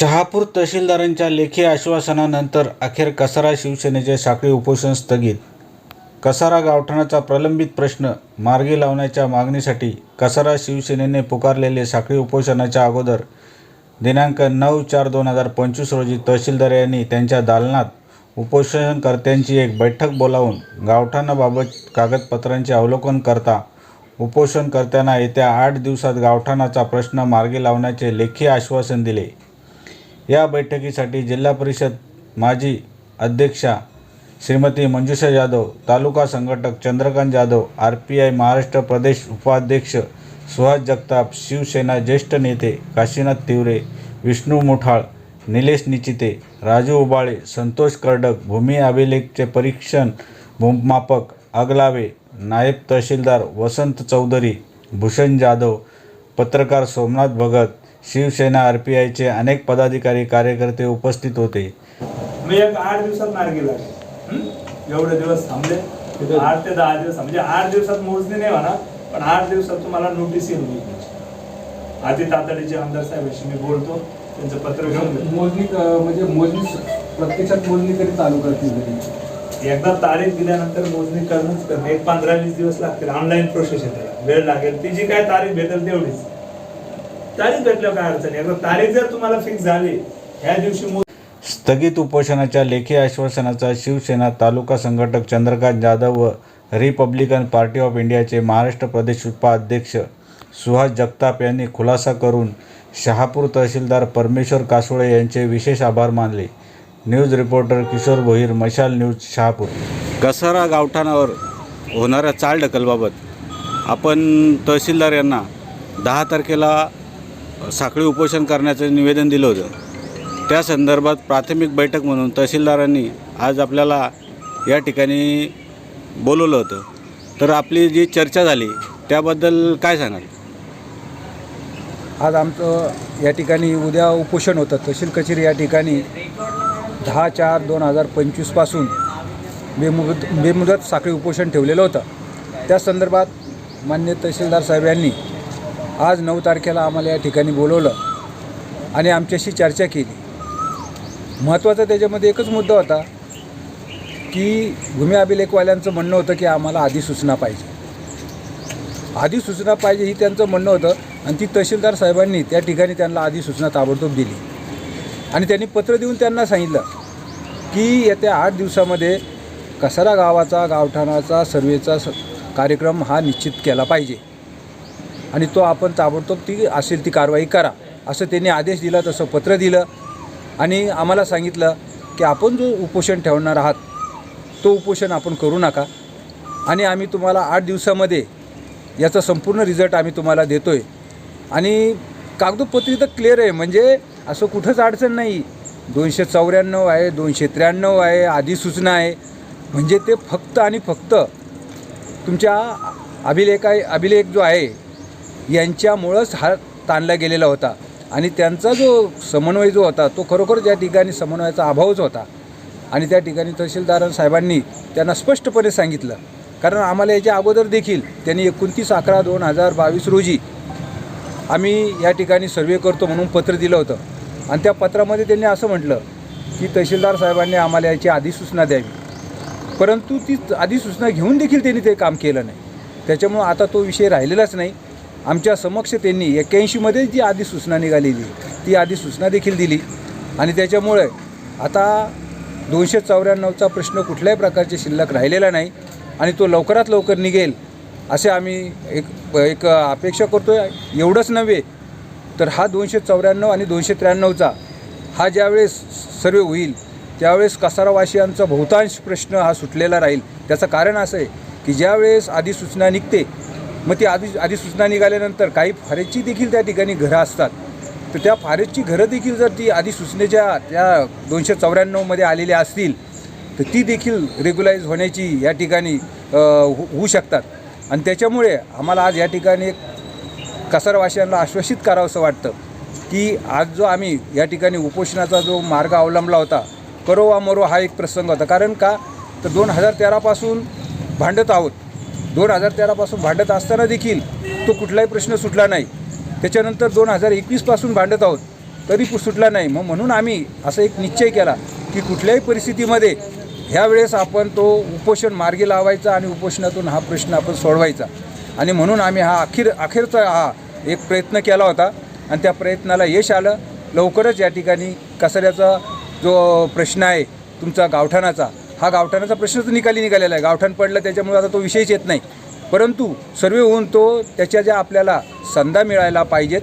शहापूर तहसीलदारांच्या लेखी आश्वासनानंतर अखेर कसारा शिवसेनेचे साखळी उपोषण स्थगित. कसारा गावठाणाचा प्रलंबित प्रश्न मार्गी लावण्याच्या मागणीसाठी कसारा शिवसेनेने पुकारलेले साखळी उपोषणाच्या अगोदर दिनांक नऊ चार दोन हजार पंचवीस रोजी तहसीलदार यांनी त्यांच्या दालनात उपोषणकर्त्यांची एक बैठक बोलावून गावठाणाबाबत कागदपत्रांचे अवलोकन करता उपोषणकर्त्यांना येत्या आठ दिवसात गावठाणाचा प्रश्न मार्गी लावण्याचे लेखी आश्वासन दिले. या बैठकीसाठी जिल्हा परिषद माजी अध्यक्षा श्रीमती मंजुषा जाधव तालुका संघटक Chandrakant Jadhav R P I Maharashtra प्रदेश उपाध्यक्ष सुहास जगताप शिवसेना ज्येष्ठ नेते काशीनाथ तिवरे विष्णू मुठाळ निलेश निचिते राजू उबाळे संतोष कर्डक भूमी अभिलेखचे परीक्षण भूमापक अगलावे नायब तहसीलदार वसंत चौधरी भूषण जाधव पत्रकार सोमनाथ भगत शिवसेना आर पी आयचे अनेक पदाधिकारी कार्यकर्ते उपस्थित होते. मी एक आठ दिवसात मार्गी लागले हं? एवढे दिवस थांबले. आठ ते दहा दिवस म्हणजे आठ दिवसात मोजणी नाही म्हणा पण आठ दिवसात तुम्हाला नोटीस येईल. आधी तातडीचे आमदार साहेबांशी मी बोलतो. त्यांचं पत्र घेऊन. मोजणी म्हणजे मोजणी प्रत्यक्षात मोजणी कधी चालू करतील एकदा तारीख दिल्यानंतर मोजणी करणंच करणं. एक पंधरा वीस दिवस लागतील ऑनलाईन प्रोसेस आहे त्याला वेळ लागेल. ती जी काय तारीख भेटेल तेवढीच. तारीख भेटल्यावर काय अडचण आहे एकदा तारीख जर तुम्हाला फिक्स झाली ह्या दिवशी स्थगित उपोषणाच्या लेखी आश्वासनाचा शिवसेना तालुका संघटक चंद्रकांत जाधव व रिपब्लिकन पार्टी ऑफ इंडियाचे महाराष्ट्र प्रदेश उपाध्यक्ष सुहास जगताप यांनी खुलासा करून शहापूर तहसीलदार परमेश्वर कासोळे यांचे विशेष आभार मानले. न्यूज रिपोर्टर किशोर भोईर मशाल न्यूज शहापूर. कसारा गावठाणावर होणाऱ्या चाल ढकलबाबत आपण तहसीलदार यांना दहा तारखेला साखळी उपोषण करण्याचं निवेदन दिलं होतं. त्या संदर्भात प्राथमिक बैठक म्हणून तहसीलदारांनी आज आपल्याला या ठिकाणी बोलवलं होतं. तर आपली जी चर्चा झाली त्याबद्दल काय सांगाल? आज आमचं या ठिकाणी उद्या उपोषण होतं. तहसील कचेरी या ठिकाणी दहा चार दोन हजार पंचवीसपासून बेमुदत बेमुदत साखळी उपोषण ठेवलेलं होतं. त्या संदर्भात मान्य तहसीलदार साहेब यांनी आज नऊ तारखेला आम्हाला या ठिकाणी बोलवलं आणि आमच्याशी चर्चा केली. महत्त्वाचा त्याच्यामध्ये एकच मुद्दा होता की भूमी अभिलेखवाल्यांचं म्हणणं होतं की आम्हाला आधी सूचना पाहिजे. आधी सूचना पाहिजे ही त्यांचं म्हणणं होतं आणि ती तहसीलदार साहेबांनी त्या ठिकाणी त्यांना आधी सूचना ताबडतोब दिली. आणि त्यांनी पत्र देऊन त्यांना सांगितलं की येत्या आठ दिवसामध्ये कसारा गावाचा गावठाणाचा सर्वेचा स कार्यक्रम हा निश्चित केला पाहिजे. आणि तो आपण ताबडतोब ती असेल ती कारवाई करा असं त्यांनी आदेश दिला तसं पत्र दिलं. आणि आम्हाला सांगितलं की आपण जो उपोषण ठेवणार आहात तो उपोषण आपण करू नका. आणि आम्ही तुम्हाला आठ दिवसामध्ये याचा संपूर्ण रिझल्ट आम्ही तुम्हाला देतो आहे आणि कागदोपत्री तर क्लिअर आहे म्हणजे असं कुठंच अडचण नाही. दोनशे चौऱ्याण्णव आहे दोनशे त्र्याण्णव आहे आधी सूचना आहे. म्हणजे ते फक्त आणि फक्त तुमच्या अभिलेखा अभिलेख जो आहे यांच्यामुळंच हा ताणला गेलेला होता. आणि त्यांचा जो समन्वय जो होता तो खरोखर त्या ठिकाणी समन्वयाचा अभावच होता. आणि त्या ठिकाणी तहसीलदार साहेबांनी त्यांना स्पष्टपणे सांगितलं. कारण आम्हाला याच्या अगोदर देखील त्यांनी एकोणतीस अकरा दोन हजार बावीस रोजी आम्ही या ठिकाणी सर्वे करतो म्हणून पत्र दिलं होतं. आणि त्या पत्रामध्ये त्यांनी असं म्हटलं की तहसीलदार साहेबांनी आम्हाला याची अधिसूचना द्यावी. परंतु ती अधिसूचना घेऊन देखील त्यांनी ते काम केलं नाही. त्याच्यामुळं आता तो विषय राहिलेलाच नाही. आमच्या समक्ष त्यांनी एक्क्याऐंशीमध्ये जी अधिसूचना निघालेली ती अधिसूचना देखील दिली. आणि त्याच्यामुळे आता दोनशे चौऱ्याण्णवचा प्रश्न कुठल्याही प्रकारचे शिल्लक राहिलेला नाही आणि तो लवकरात लवकर निघेल असे आम्ही एक एक अपेक्षा करतो आहे एवढंच नव्हे तर हा दोनशे चौऱ्याण्णव आणि दोनशे त्र्याण्णवचा हा ज्यावेळेस सर्वे होईल त्यावेळेस कसारावासियांचा बहुतांश प्रश्न हा सुटलेला राहील. त्याचं कारण असं आहे की ज्यावेळेस अधिसूचना निघते मग ती आधी अधिसूचना निघाल्यानंतर काही फारेची देखील त्या ठिकाणी घरं असतात. तर त्या फारेजची घरं देखील जर ती अधिसूचनेच्या त्या दोनशे चौऱ्याण्णवमध्ये आलेल्या असतील तर ती देखील रेग्युलाइज होण्याची या ठिकाणी हो-, होऊ शकतात. आणि त्याच्यामुळे आम्हाला आज या ठिकाणी एक कसारवासियांना आश्वासित करावंसं वाटतं की आज जो आम्ही या ठिकाणी उपोषणाचा जो मार्ग अवलंबला होता करो वा मरो हा एक प्रसंग होता. कारण का? तर दोन हजार तेरापासून भांडत आहोत. दोन हजार तेरापासून भांडत असताना देखील तो कुठलाही प्रश्न सुटला नाही. त्याच्यानंतर दोन हजार एकवीसपासून भांडत आहोत तरी सुटला नाही. मग म्हणून आम्ही असं एक निश्चय केला की कुठल्याही परिस्थितीमध्ये ह्या वेळेस आपण तो उपोषण मार्गी लावायचा आणि उपोषणातून हा प्रश्न आपण सोडवायचा. आणि म्हणून आम्ही हा अखेर अखेरचा हा एक प्रयत्न केला होता आणि त्या प्रयत्नाला यश आलं. लवकरच या ठिकाणी कचऱ्याचा जो प्रश्न आहे तुमचा गावठाणाचा हा गावठाणाचा प्रश्नच निकाली निघालेला आहे. गावठाण पडलं त्याच्यामुळे आता तो विषयच येत नाही. परंतु सर्वे होऊन तो त्याच्या ज्या आपल्याला संधा मिळायला पाहिजेत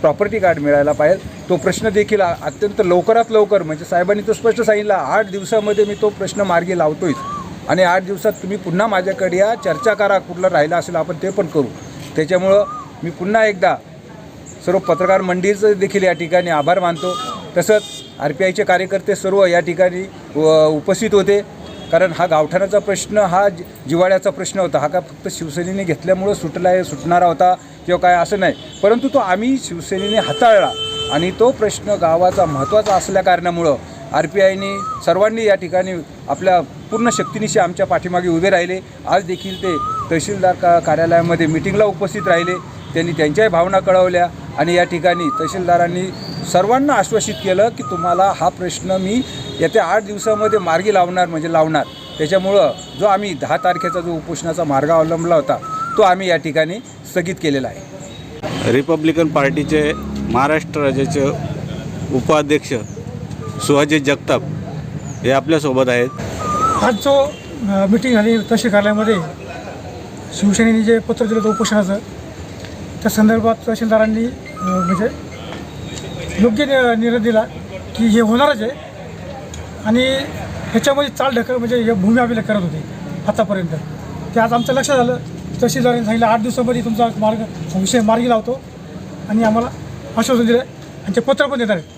प्रॉपर्टी कार्ड मिळायला पाहिजे तो प्रश्न देखील अत्यंत लवकरात लवकर म्हणजे साहेबांनी तो स्पष्ट सांगितला आठ दिवसामध्ये मी तो प्रश्न मार्गी लावतोयच. आणि आठ दिवसात तुम्ही पुन्हा माझ्याकडे या चर्चा करा कुठलं राहिलं असेल आपण ते पण करू. त्याच्यामुळं मी पुन्हा एकदा सर्व पत्रकार मंडळीचं देखील या ठिकाणी आभार मानतो. तसंच आर पी आयचे कार्यकर्ते सर्व या ठिकाणी व- उपस्थित होते. कारण हा गावठाणाचा प्रश्न हा जिवाळ्याचा जिव्हाळ्याचा प्रश्न होता. हा का फक्त शिवसेनेने घेतल्यामुळं सुटला आहे सुटणारा होता किंवा काय असं नाही. परंतु तो आम्ही शिवसेनेने हाताळला. आणि तो प्रश्न गावाचा महत्त्वाचा असल्या कारणामुळं आर पी आयने सर्वांनी या ठिकाणी आपल्या पूर्ण शक्तीनिशी आमच्या पाठीमागे उभे राहिले. आज देखील ते तहसीलदार का कार्यालयामध्ये मिटिंगला उपस्थित राहिले. त्यांनी त्यांच्याही भावना कळवल्या. आणि या ठिकाणी तहसीलदारांनी सर्वांना आश्वासित केलं की तुम्हाला हा प्रश्न मी येत्या आठ दिवसामध्ये मार्गी लावणार म्हणजे लावणार. त्याच्यामुळं जो आम्ही दहा तारखेचा जो उपोषणाचा मार्ग अवलंबला होता तो आम्ही या ठिकाणी स्थगित केलेला आहे. रिपब्लिकन पार्टीचे महाराष्ट्र राज्याचे उपाध्यक्ष सुहाजी जगताप हे आपल्यासोबत आहेत. आज जो मिटिंग झाली तहसील कार्यालयामध्ये शिवसेनेने जे पत्र दिलं होतं उपोषणाचं त्या संदर्भात तहसीलदारांनी म्हणजे योग्य नि- निर्णय दिला की हे होणारच आहे. आणि ह्याच्यामध्ये चाल ढकल म्हणजे हे भूमी अभिलेख करत होते आतापर्यंत. ते आज आमचं लक्षात आलं तहसीलदारांनी सांगितलं आठ दिवसामध्ये तुमचा मार्ग विषय मार्गी लावतो. आणि आम्हाला आश्वासन दिलं. आणि ते पत्र पण देणार आहेत.